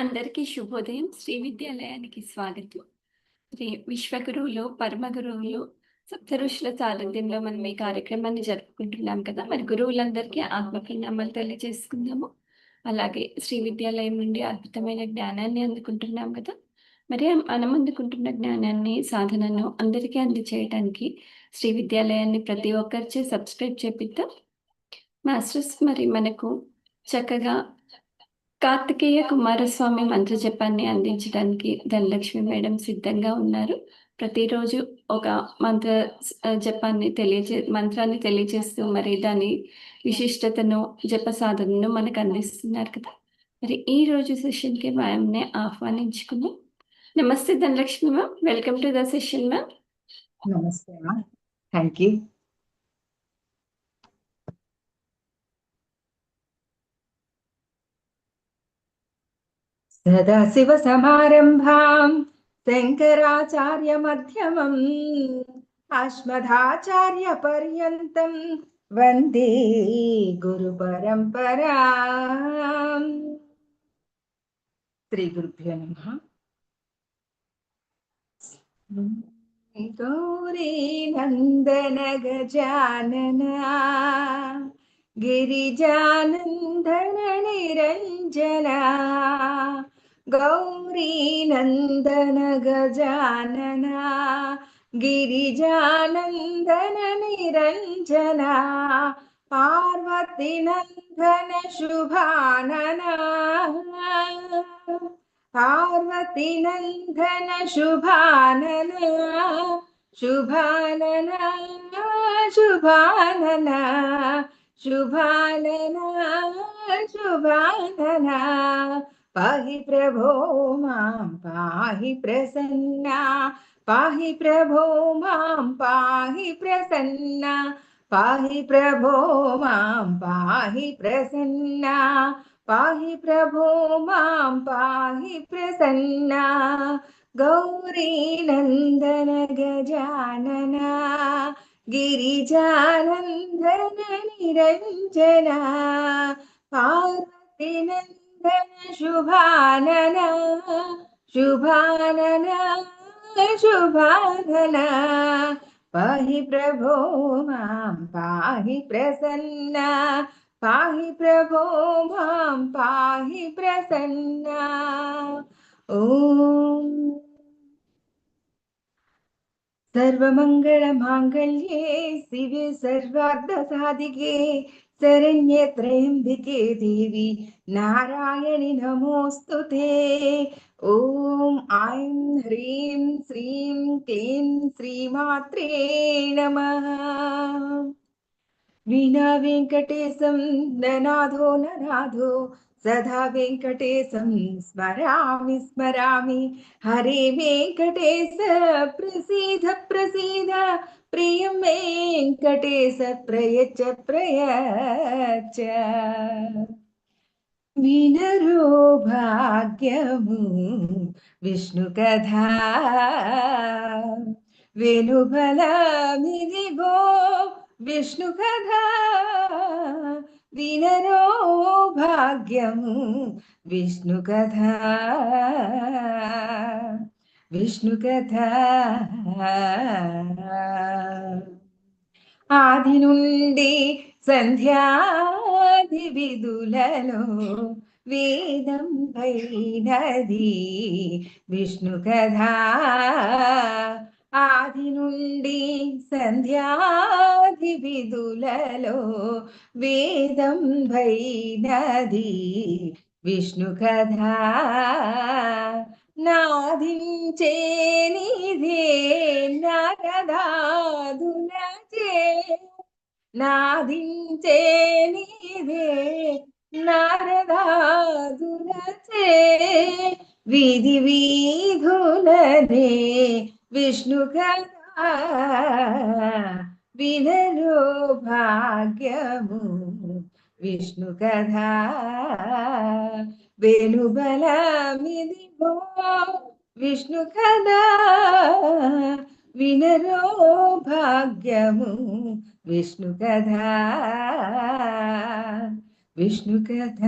అందరికీ శుభోదయం. శ్రీ విద్యాలయానికి స్వాగతం. శ్రీ విశ్వగురువులు పరమ గురువులు సారథ్యంలో మనం ఈ కార్యక్రమాన్ని జరుపుకుంటున్నాం కదా. మరి గురువులందరికీ ఆత్మ ప్రణామాలు తెలియజేసుకుందాము. అలాగే శ్రీ విద్యాలయం నుండి అద్భుతమైన జ్ఞానాన్ని అందుకుంటున్నాం కదా. మరి మనం అందుకుంటున్న జ్ఞానాన్ని సాధనను అందరికీ అందచేయటానికి శ్రీ విద్యాలయాన్ని ప్రతి ఒక్కరిచే సబ్స్క్రైబ్ చేపిద్దాం. మాస్టర్స్ మరి మనకు చక్కగా కార్తికేయ కుమారస్వామి మంత్ర జపాన్ని అందించడానికి ధనలక్ష్మి మేడం సిద్ధంగా ఉన్నారు. ప్రతిరోజు ఒక మంత్ర జపాన్ని తెలియజే మంత్రాన్ని తెలియజేస్తూ మరి దాని విశిష్టతను జప సాధనను మనకు అందిస్తున్నారు కదా. మరి ఈ రోజు సెషన్కి మ్యామ్ని ఆహ్వానించుకున్నాం. నమస్తే Dhanalakshmi ma'am. Welcome to the session ma'am. నమస్తే అమ్మా థ్యాంక్ యూ सदाशिवसमारम्भाम् शङ्कराचार्यमध्यमम् अस्मदाचार्यपर्यन्तम् वंदे गुरुपरम्परा श्रीगुरुभ्यो नमः। गौरीनन्दनगजानना गिरिजानन्दन निरञ्जना गौरी गौरीनन्दन गजानना गिरिजानन्दन निरञ्जना पार्वतीनन्दन शुभानना पार्वतीनन्दन शुभानना शुभानन शुभानना शुभानना शुभानना। पाहि प्रभो मां पाहि प्रसन्ना। पाहि प्रभो मां पाहि प्रसन्ना। पाहि प्रभो मां पाहि प्रसन्ना। पाहि प्रभो मां पाहि प्रसन्ना। गौरीनन्दन गजानना। गिरिजानन्दन निरञ्जना। पार्वतीनन्द शुभानन शुभानन शुभानन। पाहि प्रभो मां पाहि प्रसन्ना। पाहि प्रभो मां पाहि प्रसन्ना। ॐ। सर्वमङ्गलमाङ्गल्ये शिवे सर्वाद्धसादिके శరణ్యే త్రయంబికే దేవి నారాయణి నమోస్తు ఓం ఐం హ్రీం శ్రీం క్లీం శ్రీమాత్రే నమ వీణా వెంకటేశం ననాథో ననాథో सदा वेङ्कटेशं स्मरामि स्मरामि हरे वेङ्कटेश प्रसीद प्रसीद प्रियं वेङ्कटेश प्रयच्छ प्रयच्छ వినరో భాగ్యము విష్ణు కథ వెనుబలమిదిగో విష్ణు కథ വിനരോ ഭാഗ്യം വിഷ്ണുകഥ. വിഷ്ണുകഥ. ആദിനുണ്ടി സന്ധ്യാധി വിദുലോ വേദം വിഷ്ണു കഥ ആദിനുണ്ടി സന്ധ്യാ విష్ణు కథ ఆది నుండి సంధ్యాది విధులలో వేదం భైనది విష్ణు కథ. నాదించేనిదే నరదాదులచే. నాదించే నిధే నారదాదులచే. విధి వీధులనే విష్ణు కథ. వినలో భాగ్యము. విష్ణు కథ వెనుబలమిదిగో విష్ణు కథ వినరో భాగ్యము. విష్ణు కథ విష్ణు కథ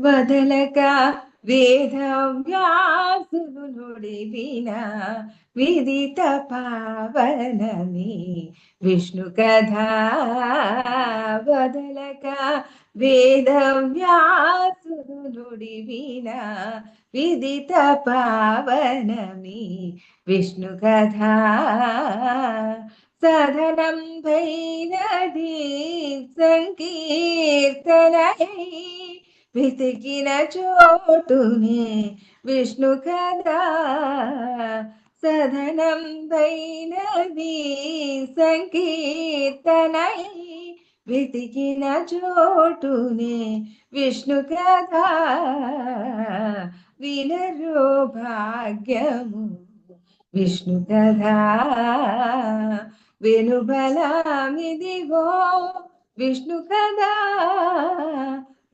వదలక వేద వేదవ్యాసులు నుడివిన. విదిత పావనమి. విష్ణు కథ వదలక వేదవ్యాసులు నుడివిన విదిత పావనమి. విష్ణు కథా సదనం భైనది సంకీర్తనై వెతికిన చోటునే. విష్ణు కదా సదనం భైనది సంకీర్తనై వెతికిన చోటునే విష్ణు కథ వినరో భాగ్యము. విష్ణు కథ వెనుబలమిదిగో విష్ణు కథ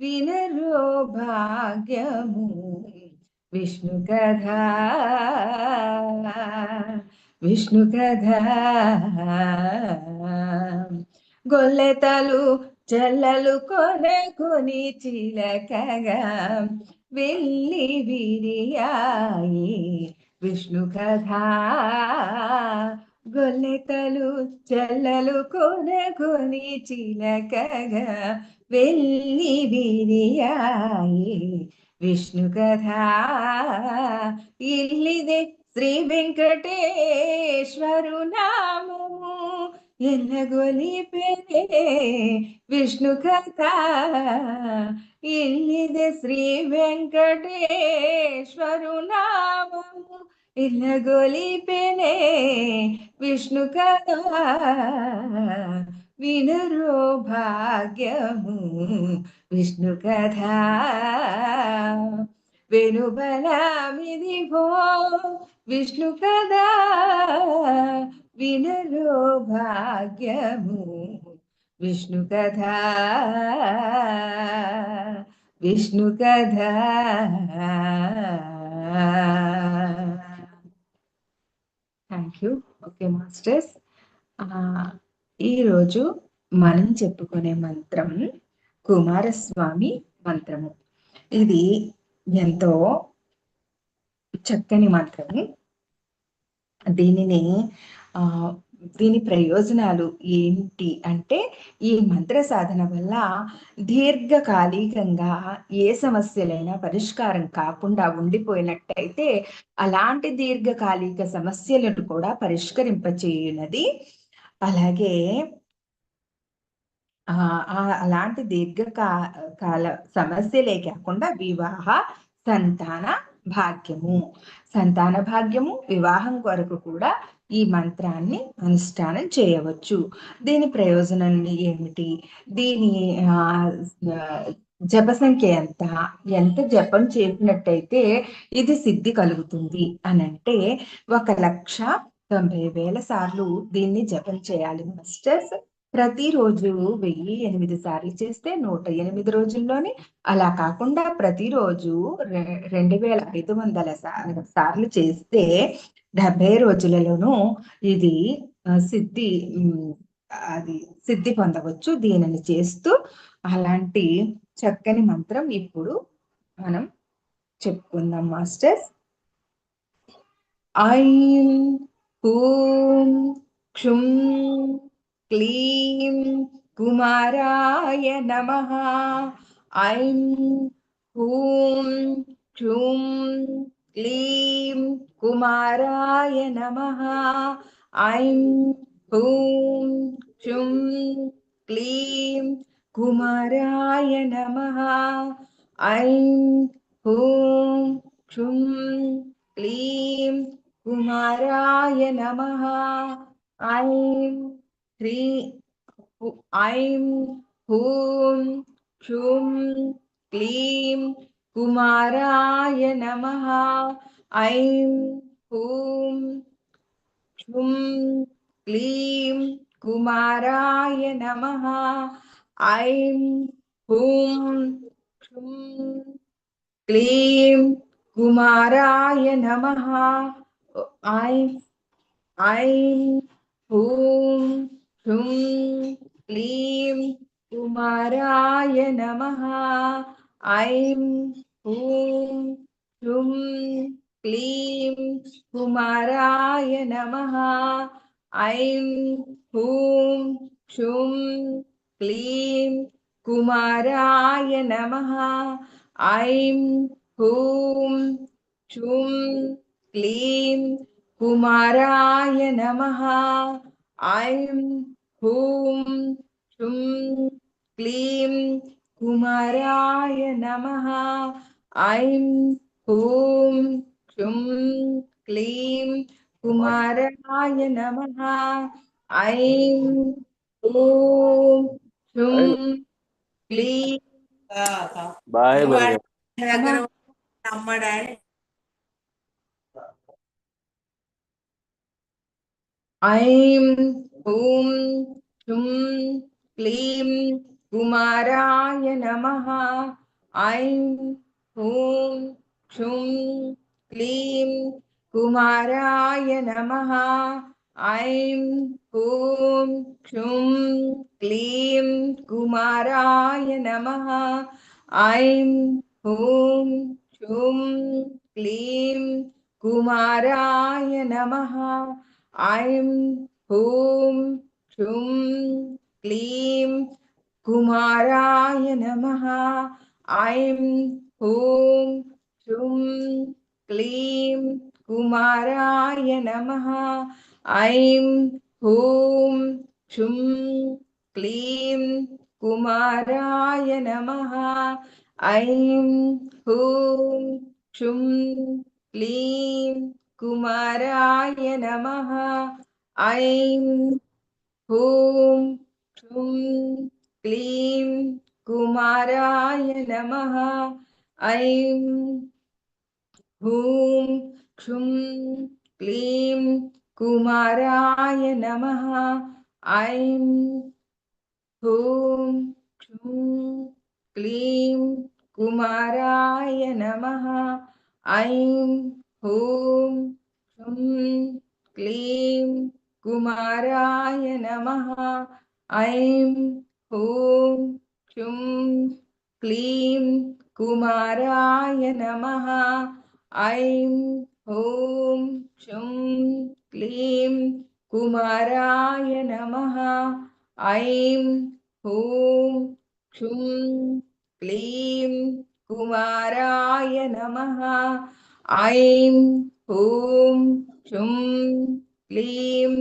వినరో భాగ్యము. విష్ణు కథా విష్ణు కథా గొల్లెతలు చెల్లలు కొనే చిలకగా వెళ్ళి విరియాయి విష్ణు కథ గొల్లెతలు చెల్లలు కొనకొని చిలకగా వెళ్ళి విరియాయి ವಿಷ್ಣು ಕಥಾ ಇಲ್ಲಿದೆ ಶ್ರೀ ವೆಂಕಟೇಶ್ವರು ನಾಮು ಎಲ್ಲಗೊಲಿ ಪೆರೆ ವಿಷ್ಣು ಕಥಾ ಇಲ್ಲಿದೆ ಶ್ರೀ ವೆಂಕಟೇಶ್ವರು ನಾಮು ಎಲ್ಲಗೊಲಿ ಪೆರೆ ವಿಷ್ಣು ಕಥಾ వినరో భాగ్యము విష్ణు కథ వెనుబలమిదిగో విష్ణు కథ వినరో భాగ్యము విష్ణు కథ విష్ణు కథ థ్యాంక్ యూ ఓకే మాస్టర్స్ ఈరోజు మనం చెప్పుకునే మంత్రం కుమారస్వామి మంత్రము. ఇది ఎంతో చక్కని మంత్రము దీనిని ఆ దీని ప్రయోజనాలు ఏంటి అంటే ఈ మంత్ర సాధన వల్ల దీర్ఘకాలికంగా ఏ సమస్యలైనా పరిష్కారం కాకుండా ఉండిపోయినట్టయితే అలాంటి దీర్ఘకాలిక సమస్యలను కూడా పరిష్కరింపచేయునది అలాగే అలాంటి దీర్ఘకా కాల సమస్యలే కాకుండా వివాహ సంతాన భాగ్యము. సంతాన భాగ్యము వివాహం కొరకు కూడా ఈ మంత్రాన్ని అనుష్ఠానం చేయవచ్చు. దీని ప్రయోజనం ఏమిటి? దీని జప సంఖ్య ఎంత? ఎంత జపం చేసినట్టయితే ఇది సిద్ధి కలుగుతుంది అని అంటే ఒక లక్ష తొంభై వేల సార్లు దీన్ని జపం చేయాలి. మాస్టర్స్ ప్రతిరోజు వెయ్యి ఎనిమిది సార్లు చేస్తే నూట ఎనిమిది రోజుల్లోనే. అలా కాకుండా ప్రతిరోజు రె- రెండు వేల ఐదు వందల సార్లు చేస్తే డెబ్బై రోజులలోనూ ఇది సిద్ధి అది సిద్ధి పొందవచ్చు. దీనిని చేస్తూ అలాంటి చక్కని మంత్రం ఇప్పుడు మనం చెప్పుకుందాం మాస్టర్స్ ఐ ॐ क्षुं क्लीं कुमाराय नमः। ऐं हूं क्षुं क्लीं कुमाराय नमः। ऐं हूं क्षुं क्लीं कुमाराय नमः। ऐं हूं क्षुं क्लीं कुमाराय नमः। ऐं ह्री ऐं हूँ क्षुं क्लीं कुमाराय नमः। ऐं हूँ क्षुं क्लीं कुमाराय नमः। ऐं हूँ क्षुं क्लीं कुमाराय नमः। I I Hum Hum Klim Kumaraya Namaha I'm Hum Hum Klim Kumaraya Namaha I'm Hum Hum Klim Kumaraya Namaha I'm Hum Hum क्लीम कुमाराय नमः। ऐं हूँ छुं क्लीं कुमाराय नमः। ऐं हूँ छुं क्लीं कुमाराय नमः। ऐं हूँ छुं क्लीं बाय। बाय नमः। ऐं ॐ ह्रुं क्लीं कुमाराय नमः ऐं ॐ क्षुं क्लीं कुमाराय नमः ऐं ॐ क्षुं क्लीं कुमाराय नमः ऐं ॐ क्षुं क्लीं कुमाराय नमः ऐं ॐ क्षुं क्लीं कुमाराय नमः ऐं ॐ क्षुं क्लीं कुमाराय नमः ऐं ॐ क्षुं क्लीं कुमाराय नमः ऐं ॐ क्षुं क्लीं कुमाराय नमः। ऐं ॐ क्षुं क्लीं कुमाराय नमः। ऐं ॐ क्षुं, क्लीं कुमाराय नमः। ऐं क्षुं, क्लीं कुमाराय नमः। ऐं ॐ क्षुं क्लीं कुमाराय नमः। ऐं ॐ क्षुं क्लीं कुमाराय नमः। ऐं ॐ क्षुं क्लीं कुमाराय नमः। ऐं ॐ क्षुं क्लीं कुमाराय नमः ఐం హూం క్లుం క్లీం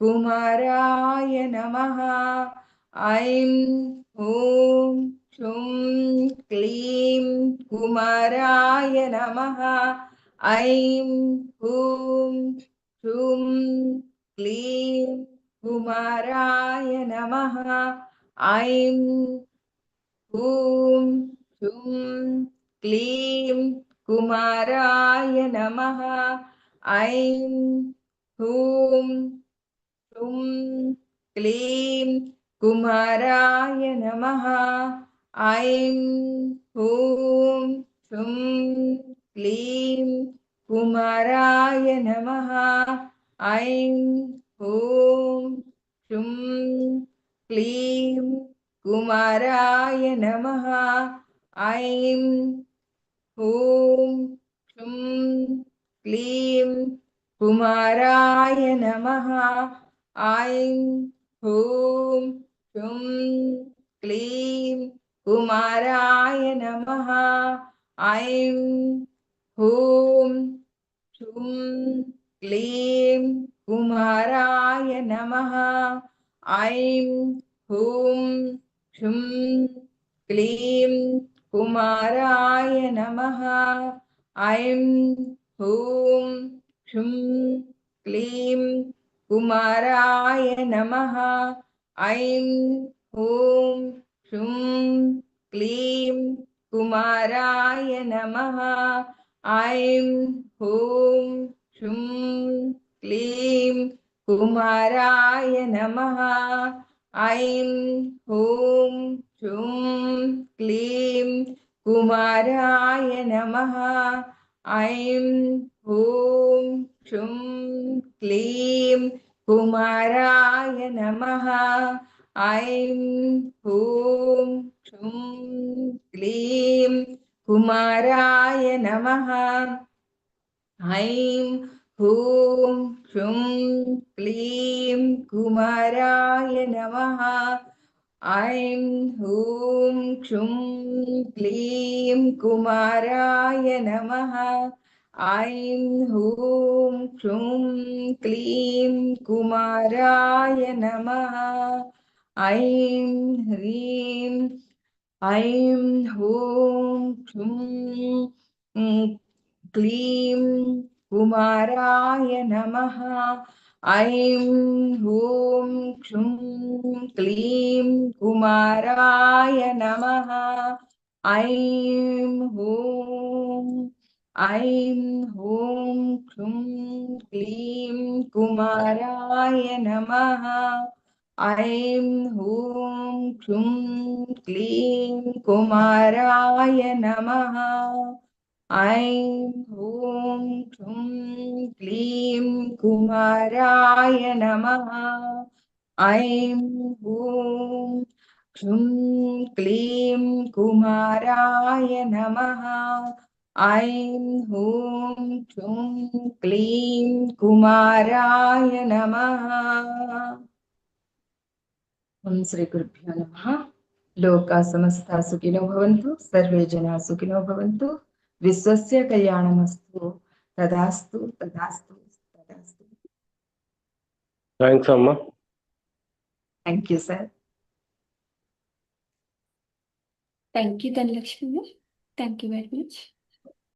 కుమారాయ నమ ఐం హూం క్లుం క్లీం కుమారాయ నమ ఐం హూం క్లుం క్లీం కుమారాయ నమ ఐం హూం క్లుం క్లీం कुमाराय नमः। ऐं ॐ क्षुं क्लीं कुमाराय नमः। ऐं ॐ क्षुं क्लीं कुमाराय नमः। ऐं ॐ क्षुं क्लीं कुमाराय नमः। ऐं ఓం క్లుం క్లీం కుమారాయ నమ ఐం హూం క్లుం క్లీం కుమారాయ నమ ఐం హూం క్లుం క్లీం కుమారాయ నమ ఐం హూం క్లుం క్లీం కుమారాయ నమ. ఐం హూం హ్లుం క్లీం కుమారాయ నమ. ఐం హూం హ్లుం క్లీం కుమారాయ నమ. ఐం హూం హ్లుం క్లీం కుమారాయ నమ. ऐं हूं चुं क्लीं कुमाराय नमः ऐं हूं चुं क्लीं कुमाराय नमः ऐं हूं चुं क्लीं कुमाराय नमः ऐं Hum Hum Kleem Kumaraya Namaha I'm Hum Hum Kleem Kumaraya Namaha I'm Hum Hum Kleem Kumaraya Namaha I'm Hrim I'm Hum Hum Kleem కుమారాయ నమః. ఐం హూం క్షుం క్లీం కుమారాయ నమః. ఐం హూం ఐం హూం క్షుం క్లీం కుమారాయ నమః. ఐం హూం క్షుం క్లీం కుమారాయ నమః. ఐం హూం క్షుం క్లీం కుమారాయ నమః ఐం హూం క్షుం క్లీం కుమారాయ నమః ఐం హూం క్షుం క్లీం కుమారాయ నమః ఓం శ్రీ గురుభ్యో నమః లోకా సమస్తా సుఖినో భవంతు సర్వే జనా సుఖినో భవంతు విశ్వస్య కళ్యాణమస్తు. తదాస్తు తదాస్తు తదాస్తు. థ్యాంక్స్ అమ్మా. Thank you sir thank you Dhanalakshmi thank you very much